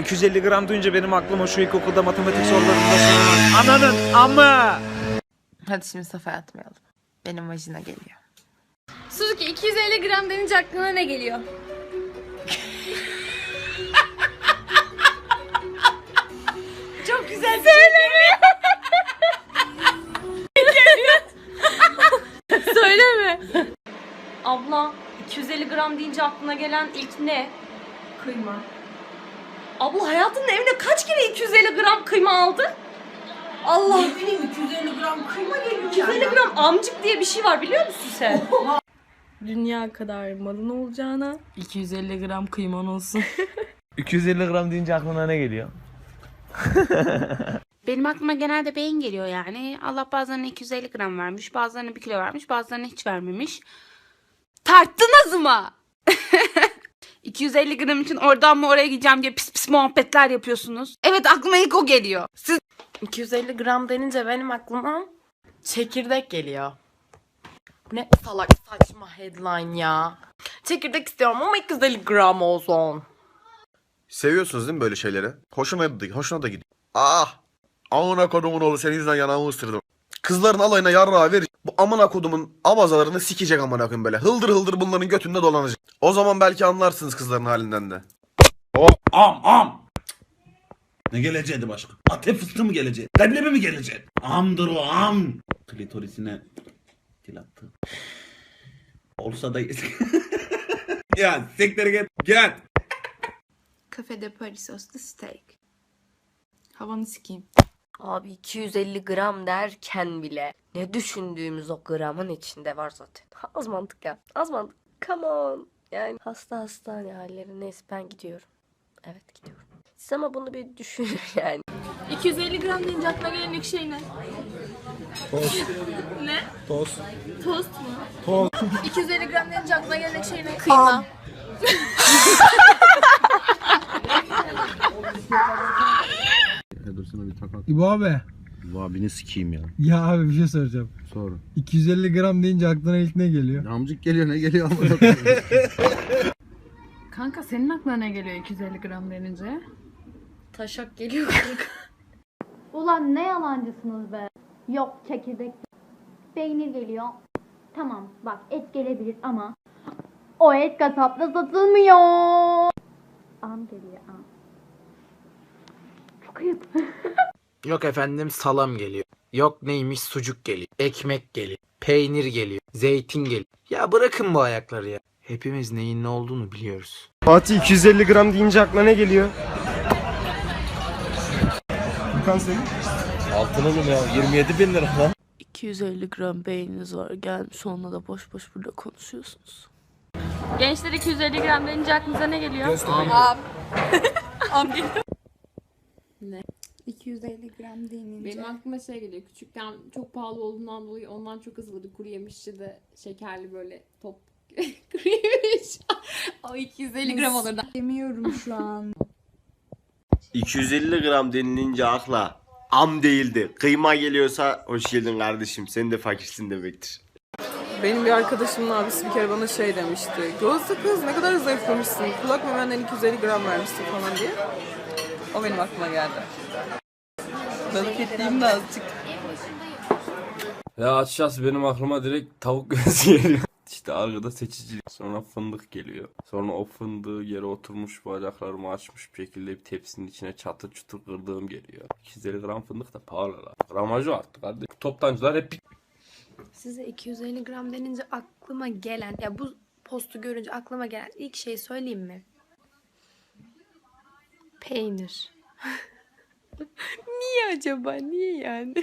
250 gram duyunca benim aklıma şu ilkokulda matematik sorularında sorulan ananın amı. Hadi şimdi safhaya atmayalım. Benim vajina geliyor. Suzuki 250 gram denince aklına ne geliyor? Çok güzel. Söyleme. Söyleme. Abla 250 gram deyince aklına gelen ilk ne? Kıyma. Abla hayatının evine kaç kere 250 gram kıyma aldın? Allah. Ne bileyim 250 gram kıyma geliyor 250 gram amcık diye bir şey var biliyor musun sen? Dünya kadar malın olacağına 250 gram kıyman olsun. 250 gram deyince aklına ne geliyor? Benim aklıma genelde beyin geliyor yani. Allah bazılarına 250 gram vermiş, bazılarına 1 kilo vermiş, bazılarına hiç vermemiş. Tarttınız mı? 250 gram için oradan mı oraya gideceğim diye pis pis muhabbetler yapıyorsunuz. Evet aklıma ilk o geliyor. Siz 250 gram denince benim aklıma çekirdek geliyor. Ne salak saçma headline ya. Çekirdek istiyorum ama 250 gram olsun. Seviyorsunuz değil mi böyle şeyleri? Hoşuna da, hoşuna da gidiyor. Ah! Amına kodumun oğlu senin yüzünden yanağımı ısırdım. Kızların alayına yarrağı ver. Bu amına kodumun abazalarını sikecek amına koyayım böyle. Hıldır hıldır bunların götünde dolanacak. O zaman belki anlarsınız kızların halinden de. Am am. Ne geleceğiydi başka? Antep fıstığı mı gelecek? Leblebi mi gelecek? Amdır o am. Klitorisine dil attı. Olsa da ya siktir git. Gel. kafede Paris soslu steak. Havanı sikeyim. Abi 250 gram derken bile ne düşündüğümüz o gramın içinde var zaten. Az mantık ya. Az mantık. Come on. Yani hasta hastane halleri neyse ben gidiyorum. Evet gidiyorum. Siz ama bunu bir düşünün yani. 250 gram deyince aklına gelen ilk şey ne? Tost. ne? Tost. Tost mu? Tost. 250 gram deyince aklına gelen ilk şey ne? Kıyma. İbo abi. Bu abini sikeyim ya. Ya abi bir şey soracağım. Sor. 250 gram deyince aklına ilk ne geliyor? Amcık geliyor ne geliyor ama. Kanka senin aklına ne geliyor 250 gram denince? Taşak geliyor kanka. Ulan ne yalancısınız be. Yok çekirdek. Peynir geliyor. Tamam bak et gelebilir ama o et kasapta satılmıyor. Am geliyor am. Ayıp. Yok efendim salam geliyor. Yok neymiş sucuk geliyor. Ekmek geliyor. Peynir geliyor. Zeytin geliyor. Ya bırakın bu ayakları ya. Hepimiz neyin ne olduğunu biliyoruz. Fatih 250 gram deyince aklına ne geliyor? Furkan senin? Altın oğlum ya 27 bin lira lan. 250 gram beyniniz var gelmiş onunla da boş boş burada konuşuyorsunuz. Gençler 250 gram denince aklınıza ne geliyor? 250 gram denince. Benim aklıma şey geliyor. Küçükken çok pahalı olduğundan dolayı ondan çok hızlı kuru yemişçi de şekerli böyle top kuru yemiş. o 250 gram olurdu. Yemiyorum şu an. 250 gram denilince akla am değildi. Kıyma geliyorsa hoş geldin kardeşim. Sen de fakirsin demektir. Benim bir arkadaşımın abisi bir kere bana şey demişti. Gözde kız ne kadar zayıflamışsın. Kulak memenden 250 gram vermişsin falan diye. O benim aklıma geldi. Balık etliyim de azıcık. Ya açıkçası benim aklıma direkt tavuk göğsü geliyor. İşte arkada seçicilik sonra fındık geliyor. Sonra o fındığı yere oturmuş bacaklarımı açmış bir şekilde bir tepsinin içine çatır çutur kırdığım geliyor. 250 gram fındık da pahalı lan. Gramajı arttı kardeşim. Toptancılar hep Size 250 gram denince aklıma gelen ya bu postu görünce aklıma gelen ilk şey söyleyeyim mi? Peynir. Niye acaba? Niye yani?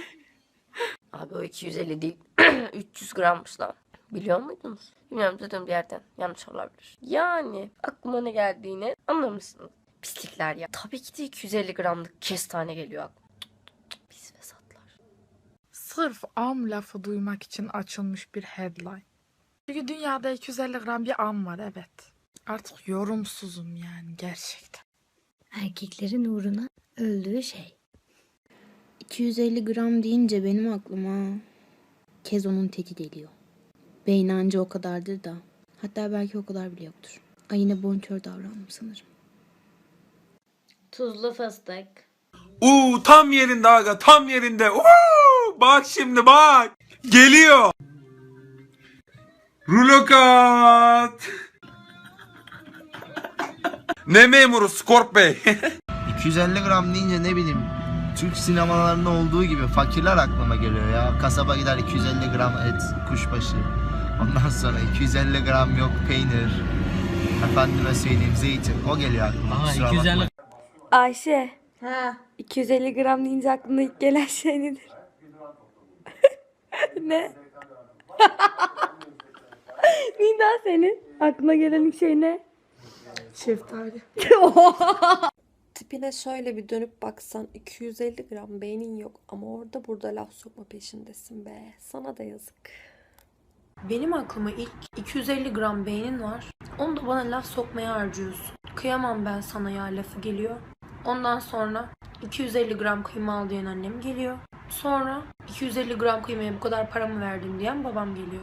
Abi o 250 değil 300 grammış lan. Biliyor muydunuz? Bilmiyorum dedim bir yerden. Yanlış olabilir. Yani aklıma ne geldiğini anlamışsınız. Pislikler ya. Tabii ki de 250 gramlık kestane geliyor aklıma. Pis fesatlar. Sırf am lafı duymak için açılmış bir headline. Çünkü dünyada 250 gram bir am var evet. Artık yorumsuzum yani gerçekten. Erkeklerin uğruna öldüğü şey. 250 gram deyince benim aklıma Kezo'nun teki geliyor. Beyni anca o kadardır da. Hatta belki o kadar bile yoktur. Ay yine bonkör davrandım sanırım. Tuzlu fıstık. Uuu tam yerinde aga tam yerinde. Uuu, bak şimdi bak. Geliyor. Rulokat. Ne memuru Skorp Bey? 250 gram deyince ne bileyim Türk sinemalarında olduğu gibi fakirler aklıma geliyor ya. Kasaba gider 250 gram et, kuşbaşı. Ondan sonra 250 gram yok peynir. Efendime söyleyeyim zeytin. O geliyor aklıma. kusura bakma. Ayşe. Ha. 250 gram deyince aklına ilk gelen şey nedir? ne? Nida senin? Aklına gelen ilk şey ne? Şeftali. Tipine şöyle bir dönüp baksan 250 gram beynin yok ama orada burada laf sokma peşindesin be. Sana da yazık. Benim aklıma ilk 250 gram beynin var. Onu da bana laf sokmaya harcıyorsun. Kıyamam ben sana ya lafı geliyor. Ondan sonra 250 gram kıyma al diyen annem geliyor. Sonra 250 gram kıymaya bu kadar para mı verdin diyen babam geliyor.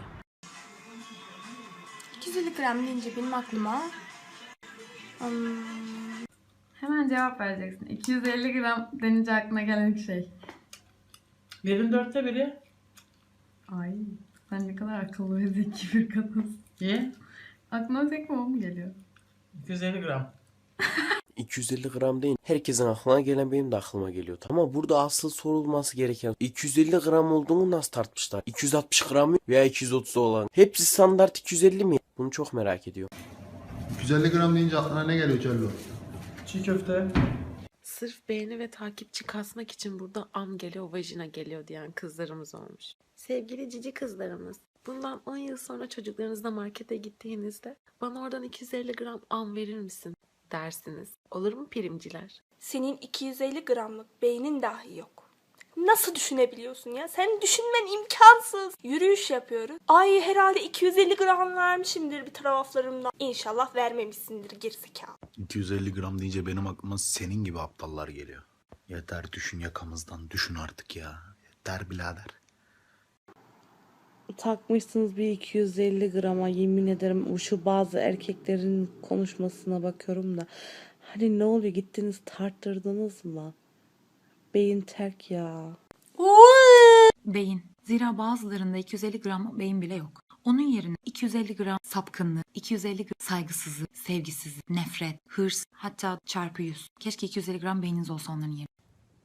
250 gram deyince benim aklıma Hemen cevap vereceksin. 250 gram denince aklına gelen ilk şey. Birin dörtte biri. Ay sen ne kadar akıllı ve zeki bir kadınsın. Niye? Aklına tek mi o mu geliyor? 250 gram. 250 gram değil. Herkesin aklına gelen benim de aklıma geliyor. Ama burada asıl sorulması gereken 250 gram olduğunu nasıl tartmışlar? 260 gram mı veya 230 olan? Hepsi standart 250 mi? Bunu çok merak ediyorum. 250 gram deyince aklına ne geliyor Cello? Çiğ köfte. Sırf beğeni ve takipçi kasmak için burada am geliyor, vajina geliyor diyen kızlarımız olmuş. Sevgili cici kızlarımız, bundan 10 yıl sonra çocuklarınızla markete gittiğinizde bana oradan 250 gram am verir misin dersiniz. Olur mu primciler? senin 250 gramlık beynin dahi yok. Nasıl düşünebiliyorsun ya? Senin düşünmen imkansız. Yürüyüş yapıyoruz. Ay herhalde 250 gram vermişimdir bir taraflarımdan. İnşallah vermemişsindir gerizekalı. 250 gram deyince benim aklıma senin gibi aptallar geliyor. Yeter düşün yakamızdan düşün artık ya. Yeter birader. Takmışsınız bir 250 grama yemin ederim şu bazı erkeklerin konuşmasına bakıyorum da. Hani ne oluyor gittiniz tarttırdınız mı? Beyin terk ya. Beyin. Zira bazılarında 250 gram beyin bile yok. Onun yerine 250 gram sapkınlığı, 250 gram saygısızlık, sevgisizlik, nefret, hırs, hatta çarpı 100. Keşke 250 gram beyniniz olsa onların yerine.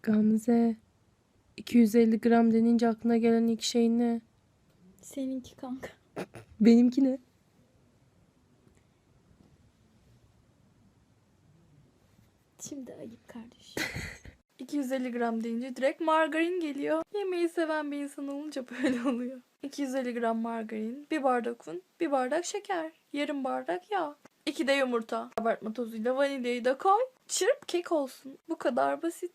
Gamze. 250 gram denince aklına gelen ilk şey ne? Seninki kanka. Benimki ne? Şimdi ayıp kardeş. 250 gram deyince direkt margarin geliyor. Yemeği seven bir insan olunca böyle oluyor. 250 gram margarin, bir bardak un, bir bardak şeker, yarım bardak yağ. İki de yumurta. Kabartma tozuyla vanilyayı da koy. Çırp kek olsun. Bu kadar basit.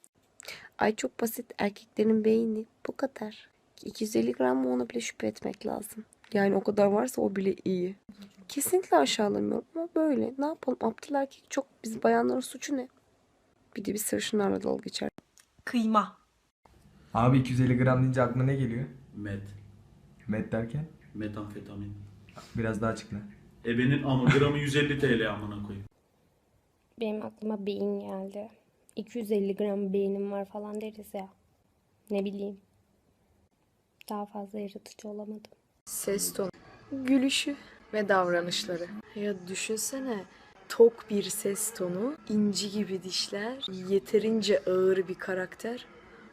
Ay çok basit erkeklerin beyni bu kadar. 250 gram mı ona bile şüphe etmek lazım. Yani o kadar varsa o bile iyi. Kesinlikle aşağılamıyorum ama böyle. Ne yapalım aptal erkek çok biz bayanların suçu ne? Bir de bir sarışınlarla dalga geçer. Kıyma. Abi 250 gram deyince aklına ne geliyor? Met. Met derken? Metamfetamin. Biraz daha açıkla. Ebenin ama gramı 150 TL amına koyayım. Benim aklıma beyin geldi. 250 gram beynim var falan deriz ya. Ne bileyim. Daha fazla yaratıcı olamadım. Ses tonu, gülüşü ve davranışları. Ya düşünsene tok bir ses tonu, inci gibi dişler, yeterince ağır bir karakter.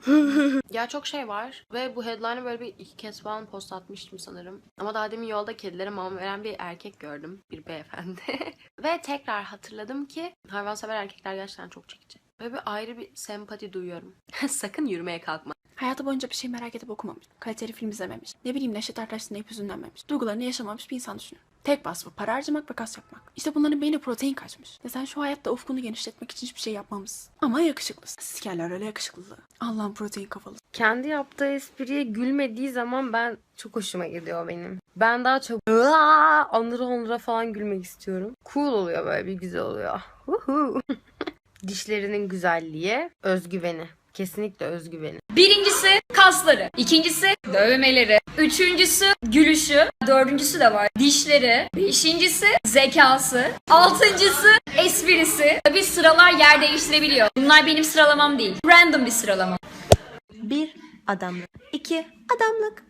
Ya çok şey var ve bu headline'ı böyle bir iki kez falan post atmıştım sanırım. Ama daha demin yolda kedilere mama veren bir erkek gördüm. Bir beyefendi. ve tekrar hatırladım ki hayvansever erkekler gerçekten çok çekici. Ve bir ayrı bir sempati duyuyorum. Sakın yürümeye kalkma. Hayatı boyunca bir şey merak edip okumamış. Kaliteli film izlememiş. Ne bileyim Neşet Ertaş dinleyip hüzünlenmemiş. Duygularını yaşamamış bir insan düşünün. Tek vasfı para harcamak ve kas yapmak. İşte bunların beyni protein kaçmış. Ve sen şu hayatta ufkunu genişletmek için hiçbir şey yapmamışsın. Ama yakışıklısın. Sikerler öyle yakışıklılığı. Allah'ın protein kafalı. Kendi yaptığı espriye gülmediği zaman ben çok hoşuma gidiyor benim. Ben daha çok onlara onlara falan gülmek istiyorum. Cool oluyor böyle bir güzel oluyor. Dişlerinin güzelliği, özgüveni. Kesinlikle özgüveni. Birincisi Birincisi kasları. ikincisi dövmeleri. Üçüncüsü gülüşü. Dördüncüsü de var. Dişleri. Beşincisi zekası. Altıncısı esprisi. Tabii sıralar yer değiştirebiliyor. Bunlar benim sıralamam değil. Random bir sıralama. Bir adamlık. İki adamlık.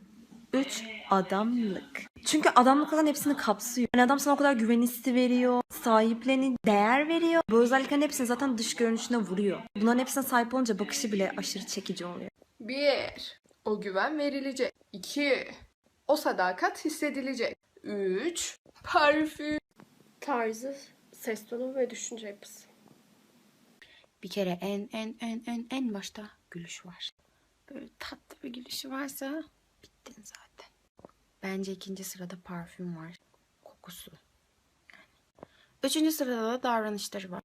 Üç adamlık. Çünkü adamlık olan hepsini kapsıyor. Yani adam sana o kadar güven hissi veriyor, sahipleni değer veriyor. Bu özelliklerin hepsini zaten dış görünüşüne vuruyor. Bunların hepsine sahip olunca bakışı bile aşırı çekici oluyor. Bir, o güven verilecek. İki, o sadakat hissedilecek. Üç, parfüm. Tarzı, ses tonu ve düşünce yapısı. Bir kere en en en en en başta gülüş var. Böyle tatlı bir gülüşü varsa bittin zaten. Bence ikinci sırada parfüm var. Kokusu. Yani. Üçüncü sırada da davranışları var.